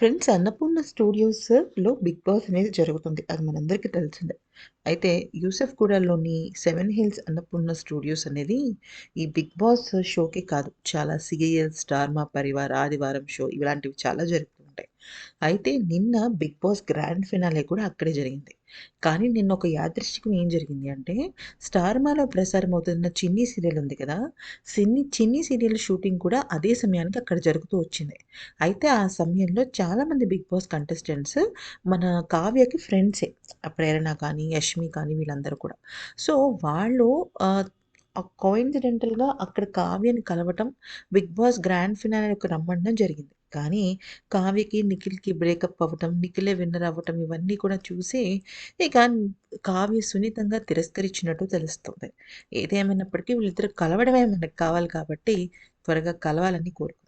Friends Annapurna స్టూడియోస్‌లో 'big boss' అనేది జరుగుతుంది. అది మనందరికీ తెలిసిందే. అయితే యూసెఫ్ గూడలోని 'సెవెన్ హిల్స్ అన్నపూర్ణ స్టూడియోస్' అనేది ఈ 'బిగ్ బాస్' షోకే కాదు. చాలా సీరియల్, స్టార్ మా పరివార్, ఆదివారం షో ఇలాంటివి చాలా జరుగుతాయి ఉంటాయి. అయితే నిన్న 'బిగ్ బాస్' గ్రాండ్ ఫినాలే కూడా అక్కడే జరిగింది. కానీ నిన్న ఒక యాదృష్టికం ఏం జరిగింది అంటే స్టార్ మాలో ప్రసారం అవుతున్న 'చిన్ని' సీరియల్ ఉంది కదా! సిన్ని 'చిన్ని' సీరియల్ షూటింగ్ కూడా అదే సమయానికి అక్కడ జరుగుతూ వచ్చింది. అయితే ఆ సమయంలో చాలామంది 'బిగ్ బాస్' కంటెస్టెంట్స్ మన కావ్యకి ఫ్రెండ్సే. ప్రేరణ కానీ, యష్మి కానీ వీళ్ళందరూ కూడా. సో, వాళ్ళు కోయిన్సిడెంటల్‌గా అక్కడ కావ్యని కలవటం, 'బిగ్ బాస్' గ్రాండ్ ఫినాల్ యొక్క రమ్మడం జరిగింది. కానీ కావ్యకి, నిఖిల్‌కి బ్రేకప్ అవ్వటం, నిఖిలే విన్నర్ అవ్వటం ఇవన్నీ కూడా చూసి ఇక కావ్య సున్నితంగా తిరస్కరించినట్టు తెలుస్తుంది. ఏదేమైనప్పటికీ వీళ్ళిద్దరు కలవడమే మనకు కావాలి కాబట్టి త్వరగా కలవాలని కోరుకుంటున్నాను